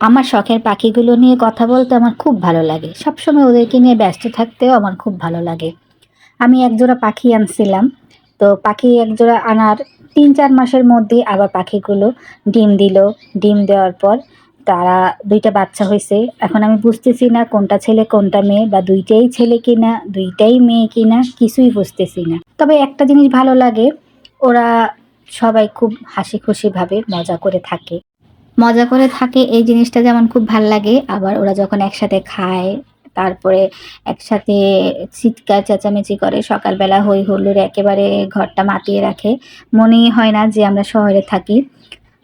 আমার শখের পাখিগুলো নিয়ে কথা বলতে আমার খুব ভালো লাগে। সবসময় ওদেরকে নিয়ে ব্যস্ত থাকতেও আমার খুব ভালো লাগে। আমি একজোড়া পাখি আনছিলাম। তো পাখি একজোড়া আনার তিন চার মাসের মধ্যে আবার পাখিগুলো ডিম দিল। ডিম দেওয়ার পর তারা দুইটা বাচ্চা হয়েছে এখন আমি বুঝতেছি না কোনটা ছেলে, কোনটা মেয়ে বা দুইটাই ছেলে কিনা, দুইটাই মেয়ে কিনা, কিছুই বুঝতেছি না। তবে একটা জিনিস ভালো লাগে, ওরা সবাই খুব হাসি খুশিভাবে মজা করে থাকে। মজা করে থাকে, এই জিনিসটা যেমন খুব ভালো লাগে। আবার ওরা যখন একসাথে খায়, তারপরে একসাথে চিৎকার চেঁচামেচি করে, সকালবেলা হই হুল্লোড় একেবারে ঘরটা মাতিয়ে রাখে, মনেই হয় না যে আমরা শহরে থাকি।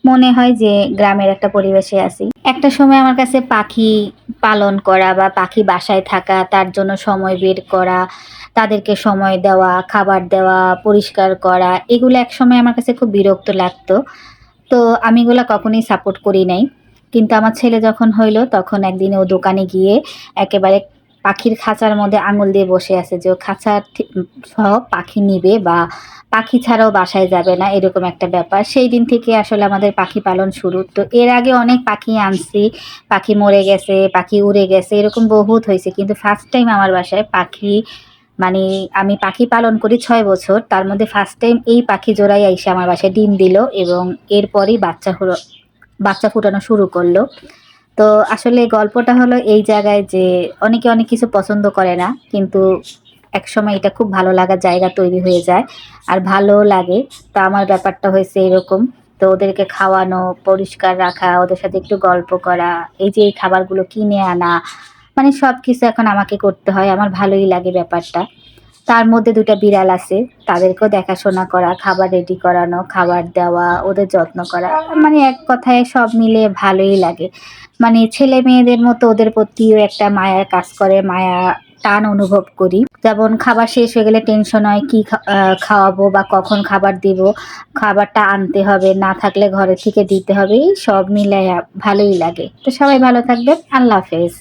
মনে হয় যে গ্রামের একটা পরিবেশে আছি। একটা সময় আমার কাছে পাখি পালন করা বা পাখি বাসায় থাকা, তার জন্য সময় বের করা, তাদেরকে সময় দেওয়া, খাবার দেওয়া, পরিষ্কার করা, এগুলো এক সময় আমার কাছে খুব বিরক্ত লাগতো। তো আমি এগুলো কখনোই সাপোর্ট করি নাই। কিন্তু আমার ছেলে যখন হইল, তখন একদিন ও দোকানে গিয়ে একেবারে পাখির খাঁচার মধ্যে আঙুল দিয়ে বসে আছে যে ও খাঁচার সহ পাখি নিবে বা পাখি ছাড়াও বাসায় যাবে না, এরকম একটা ব্যাপার। সেই দিন থেকে আসলে আমাদের পাখি পালন শুরু। তো এর আগে অনেক পাখি আনছি, পাখি মরে গেছে, পাখি উড়ে গেছে, এরকম বহুত হয়েছে। কিন্তু ফার্স্ট টাইম আমার বাসায় পাখি মানে আমি পাখি পালন করি ছয় বছর, তার মধ্যে ফার্স্ট টাইম এই পাখি জোড়াই এসে আমার বাসায় ডিম দিল এবং এরপরই বাচ্চা বাচ্চা ফুটানো শুরু করল। তো আসলে গল্পটা হলো এই জায়গায় যে অনেকে অনেক কিছু পছন্দ করে না, কিন্তু একসময় এটা খুব ভালো লাগার জায়গা তৈরি হয়ে যায় আর ভালোও লাগে। তো আমার ব্যাপারটা হয়েছে এরকম। তো ওদেরকে খাওয়ানো, পরিষ্কার রাখা, ওদের সাথে একটু গল্প করা, এই যে এই খাবারগুলো কিনে আনা মানে সব কিছু এখন আমাকে করতে হয়, আমার ভালোই লাগে ব্যাপারটা। তার মধ্যে দুটো বিড়াল আছে, তাদেরকেও দেখাশোনা করা, খাবার রেডি করানো, খাবার দেওয়া, ওদের যত্ন করা মানে এক কথায় সব মিলে ভালোই লাগে। মানে ছেলে মেয়েদের মতো ওদের প্রতিও একটা মায়ার কাজ করে, মায়া টান অনুভব করি। যেমন খাবার শেষ হয়ে গেলে টেনশন হয়, কি খাওয়াবো বা কখন খাবার দিব, খাবারটা আনতে হবে, না থাকলে ঘরে থেকে দিতে হবে সব মিলে ভালোই লাগে। তো সবাই ভালো থাকবেন, আল্লাহ হাফেজ।